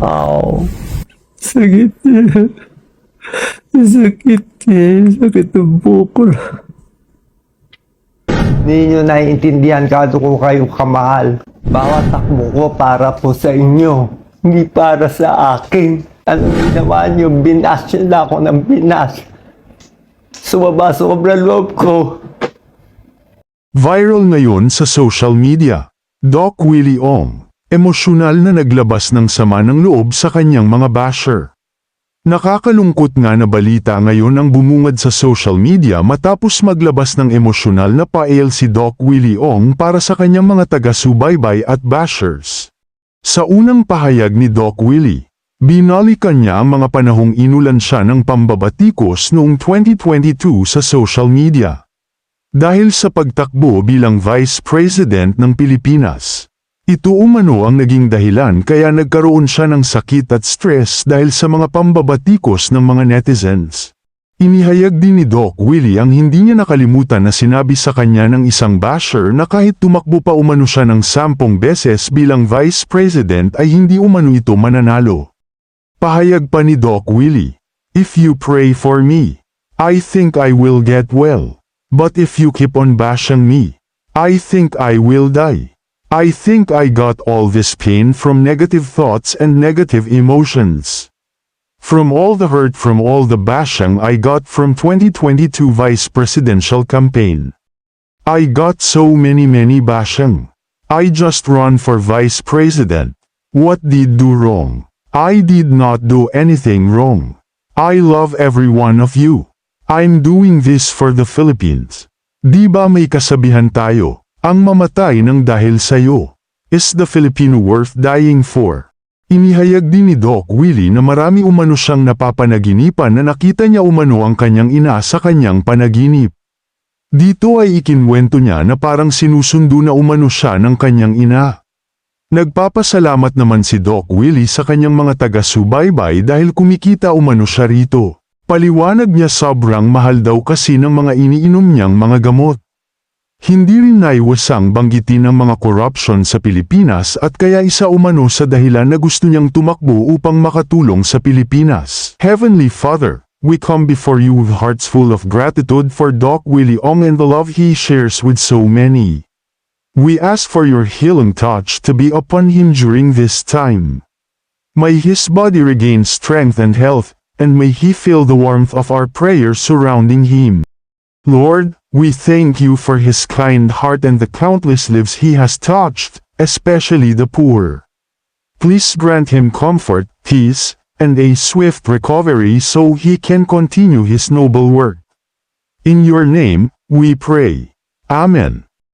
Ow. Sakit niya. Sakit niya. Sakit ng bukol. Hindi nyo naiintindihan kado ko kayo kamahal. Bawat takbo ko para po sa inyo. Hindi para sa akin. Anong ginawa nyo? Binas nyo na ako ng binas. Sumaba sobra loob ko. Viral ngayon sa social media. Doc Willie Ong, emosyonal na naglabas ng sama ng loob sa kanyang mga basher. Nakakalungkot nga na balita ngayon ang bumungad sa social media matapos maglabas ng emosyonal na pael si Doc Willie Ong para sa kanyang mga taga-subaybay at bashers. Sa unang pahayag ni Doc Willie, binalikan niya ang mga panahong inulan siya ng pambabatikos noong 2022 sa social media. Dahil sa pagtakbo bilang Vice President ng Pilipinas. Ito umano ang naging dahilan kaya nagkaroon siya ng sakit at stress dahil sa mga pambabatikos ng mga netizens. Inihayag din ni Doc Willie ang hindi niya nakalimutan na sinabi sa kanya ng isang basher na kahit tumakbo pa umano siya ng sampung beses bilang Vice President ay hindi umano ito mananalo. Pahayag pa ni Doc Willie, If you pray for me, I think I will get well. But if you keep on bashing me, I think I will die. I think I got all this pain from negative thoughts and negative emotions. From all the hurt from all the bashing I got from 2022 vice presidential campaign. I got so many many bashing. I just run for vice president. What did do wrong? I did not do anything wrong. I love every one of you. I'm doing this for the Philippines. Di ba may kasabihan tayo, ang mamatay ng dahil sa'yo. Is the Filipino worth dying for? Inihayag din ni Doc Willie na marami umano siyang napapanaginipan na nakita niya umano ang kanyang ina sa kanyang panaginip. Dito ay ikinwento niya na parang sinusundo na umano siya ng kanyang ina. Nagpapasalamat naman si Doc Willie sa kanyang mga taga-subaybay dahil kumikita umano siya rito. Paliwanag niya sobrang mahal daw kasi ng mga iniinom niyang mga gamot. Hindi rin naiwasang banggitin ang mga corruption sa Pilipinas at kaya isa umano sa dahilan na gusto niyang tumakbo upang makatulong sa Pilipinas. Heavenly Father, we come before you with hearts full of gratitude for Doc Willie Ong and the love he shares with so many. We ask for your healing touch to be upon him during this time. May his body regain strength and health, and may he feel the warmth of our prayers surrounding him. Lord, we thank you for his kind heart and the countless lives he has touched, especially the poor. Please grant him comfort, peace, and a swift recovery so he can continue his noble work. In your name, we pray. Amen.